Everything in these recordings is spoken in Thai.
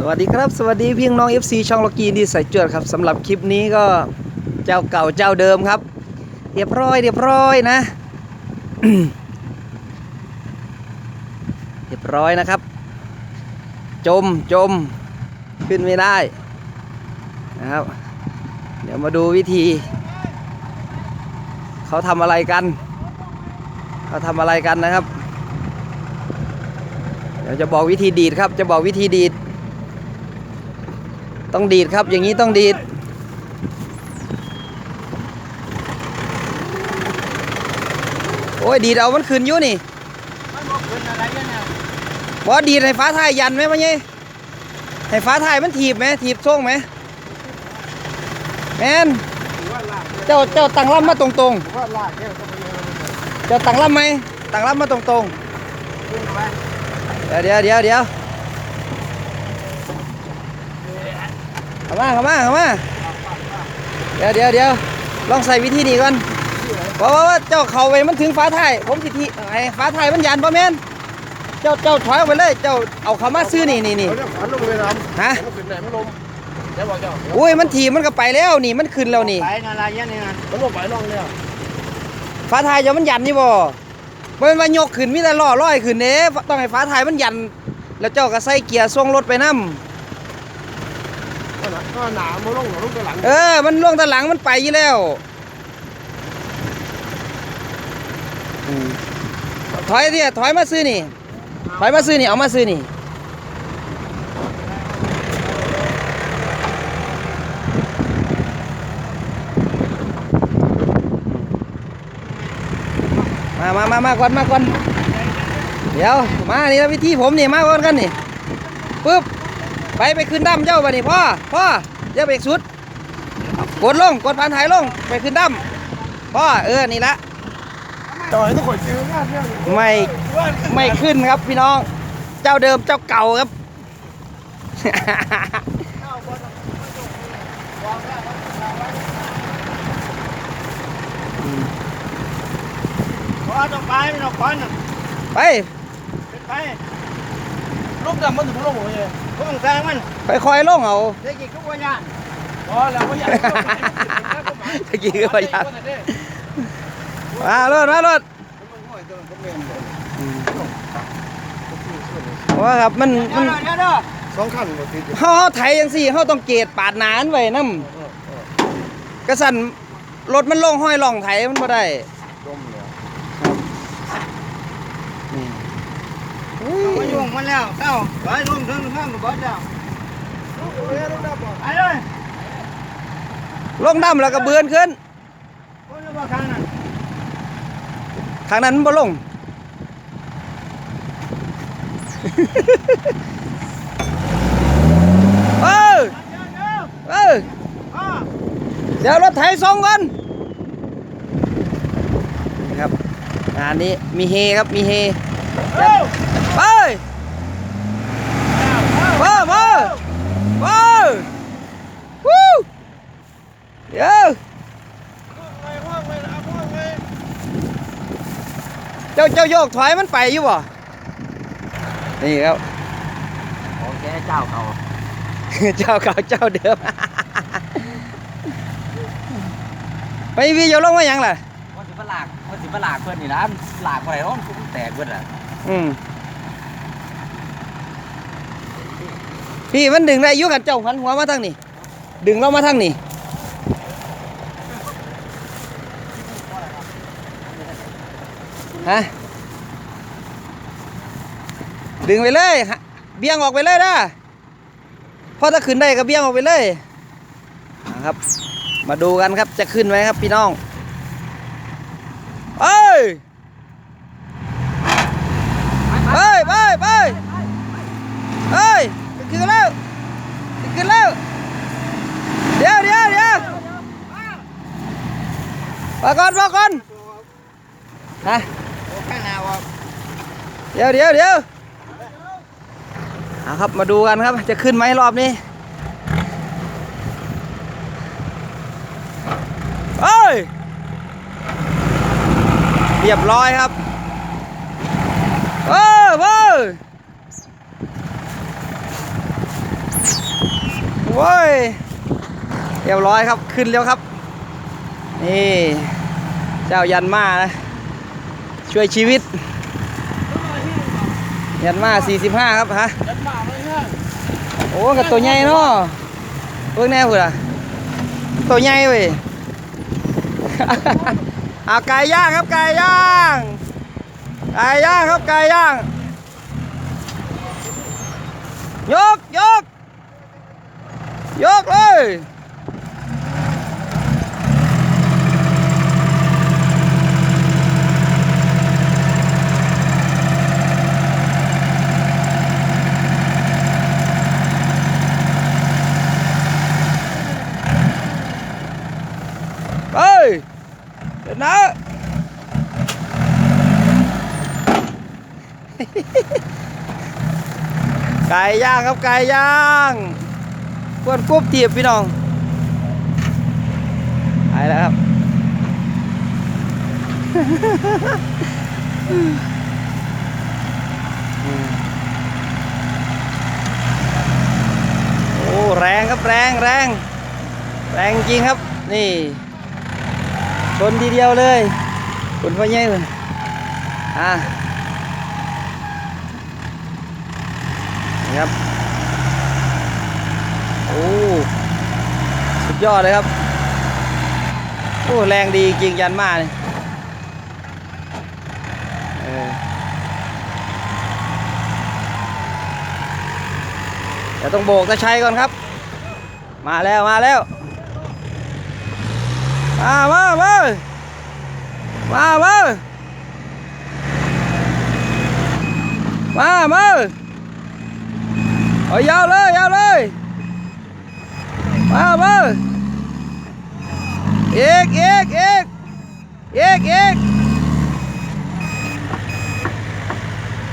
สวัสดีครับสวัสดีพี่น้อง FC ช่องล็อกกี้ดีใส่จวดครับสำหรับคลิปนี้ก็เจ้าเก่าเจ้าเดิมครับเรียบร้อยเรียบร้อยนะเรียบร้อยนะครับ จมจมขึ้นไม่ได้นะครับ เดี๋ยวมาดูวิธี เขาทำอะไรกัน เขาทำอะไรกันนะครับเดี๋ยวจะบอกวิธีดีดครับ จะบอกวิธีดีด ต้องดีดครับ อย่างนี้ต้องดีด โอ้ย ดีดเอามันขึ้นอยู่นี่บ่ดีดให้ฟ้าทายยันไหมพ่อเย่ให้ฟ้าทายมันถีบไหมถีบส่งไหมแมนเจ้าเจ้าตังลำมาตรงถือว่าลากเจ้าตังลำไหมตังลำมาตรงขึ้นไปๆเดี๋ยวเดี๋ยวเดี๋ยวเดี๋ยว เข้ามาเข้ามาเข้ามาเดี๋ยวเดี๋ยวเดี๋ยวลองใส่วิธีนี้ก่อนว่าว่าว่าเจ้าเขาไปมันถึงฟ้าทายผมสิทีไอ้ฟ้าทายมันยันป่ะแมนเจ้าเจ้าถอยออกไปเลยเจ้าเอาเขามาซื้อนี่นี่นี่เขาเรียกฝันลงไปน้ำฮะมันขึ้นไหนไม่ลมเดี๋ยวบอกเจ้าอุ้ยมันถีบมันก็ไปแล้วนี่มันขึ้นแล้วนี่ไปอะไรเนี่ยนี่นะมันลงไปล่องเนี่ยฟ้าทายจะมันยันนี่บ่บ่แมันว่ายกขึ้นมีแต่ล้อลอยขึ้นเด้ต้องให้ฟ้าทายมันยัน แล้วเจ้าก็ใส่เกียร์ส่งรถไปนํ ก็หนามันลงหนาลงตัวหลัง เออ มันล่วงตะหลังมันไปอยู่แล้วถอยเนี่ยถอยมาซื้อนี่ถอยมาซื้อนี่เอามาซื้อนี่มามามามาก่อนมาก่อนเดี๋ยวมานี่วิธีผมนี่มาก่อนกันนี่ปึ๊บ ไปไปขึ้นดั้มเจ้าบ่นี่พ่อพ่ออย่าเบรกสุด กดลงกดพันถ่ายลงไปขึ้นดั้มพ่อเออนี่ละต่อยต้องกดซื้อง่ายเนี่ยไม่ไม่ขึ้นครับพี่น้อง เจ้าเดิมเจ้าเก่าครับพอต้องไปไม่ต้องควันไปเป็นไปลูกดำมันถึงลงหัวเลย พวกแซงมันค่อยๆลงเอาเด็กกี่ทุกวันยานพอแล้วก็ยากตะกี้ก็พยายามมารถมารถว่าครับมันมันสองขั้นหมดทีเฮาเฮาไถจังซี่เฮาต้องเกตปาดหนานไว้น้ำกระสันรถมันลงห้อยล่องไถมันบ่ได้ จมเลย นี่ มายุ่งมันแล้วเต้าไปลงถึงข้างกับบ้านเจ้าไปเลยลงดํแล้วก็เบือนขึ้นคนละบ้านนั้นทางนั้นมันบ่ลงเออเออเดี๋ยวรถไถส่งกันครับงานนี้มีเฮครับมีเฮ ไปมามามาวู้เดี๋ยวเจ้าเจ้าโยกถอยมันไปอยู่บ่นี่ครับของแกเจ้าเขาเจ้าเก่าเจ้าเดิมไปพี่โยลงมาหยังล่ะว่าสิบลากว่าสิบลากเพื่อนนี่นะหลากอะไรร้อนกูแตกเพื่อนอะ อืมพี่มันดึงได้ยุกันเจ้าหันหัวมาทางนี้ดึงเรามาทางนี้ฮะดึงไปเลยฮะเบี่ยงออกไปเลยนะพอถ้าขึ้นได้ก็เบี่ยงออกไปเลยนะครับ มาดูกันครับจะขึ้นไหมครับพี่น้องเอ้ย ไปไปไป เฮ้ยขึ้นแล้วขึ้นแล้วเดี๋ยวเดี๋ยวเดี๋ยวมาก่อนมาก่อนฮะข้างหน้าว่าเดี๋ยวเดี๋ยวเดี๋ยวเอาครับมาดูกันครับจะขึ้นไหมรอบนี้เฮ้ยเรียบร้อยครับเออเออ ว้ยเรียบร้อยครับขึ้นแล้วครับ นี่ เจ้ายันมานะช่วยชีวิต ยันมา45 ครับฮะยันมาเลยฮะโอ้กับตัวใหญ่เนาะเพิ่งแน่พุ่นอะตัวใหญ่เว้ยเอาไก่ย่างครับไก่ย่างไก่ย่างครับไก่ย่างยกยก ยกเลยเฮ้ยเดี๋ยวนะไก่ย่างควนกบเตียบพี่น้องไปแล้วครับโอ้แรงครับแรงแรงแรงจริงครับ นี่ชนทีเดียวเลยคุณพ่อใหญ่เลยอะครับ โอ้สุดยอดเลยครับ โอ้แรงดีจริงยันมาเนี่ยเดี๋ยวต้องโบกตะชัยก่อนครับ มาแล้วมาแล้ว มามามามามามามาเอายาวเลยยาวเลย มามาอีกอีกอีกอีกอีก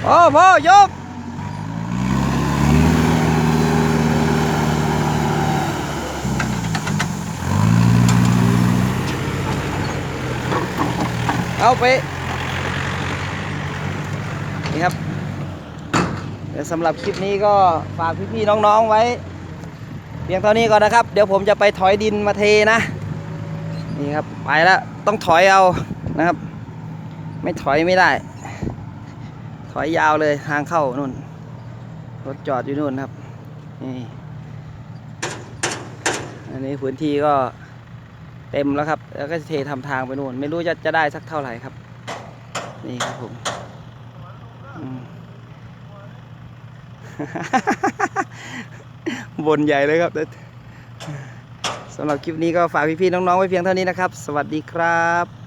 พอพอยกเอาไปนี่ครับเดี๋ยวสำหรับคลิปนี้ก็ฝากพี่ๆน้องๆไว้ เพียงเท่านี้ก่อนนะครับ เดี๋ยวผมจะไปถอยดินมาเทนะ นี่ครับไปแล้วต้องถอยเอานะครับ ไม่ถอยไม่ได้ ถอยยาวเลยทางเข้านู่นรถจอดอยู่นู่นครับนี่อันนี้พื้นที่ก็เต็มแล้วครับ แล้วก็เททำทางไปนู่น ไม่รู้จะจะได้สักเท่าไหร่ครับ นี่ครับผมอืม บนใหญ่เลยครับสำหรับคลิปนี้ก็ฝากพี่ๆน้องๆไว้เพียงเท่านี้นะครับ สวัสดีครับ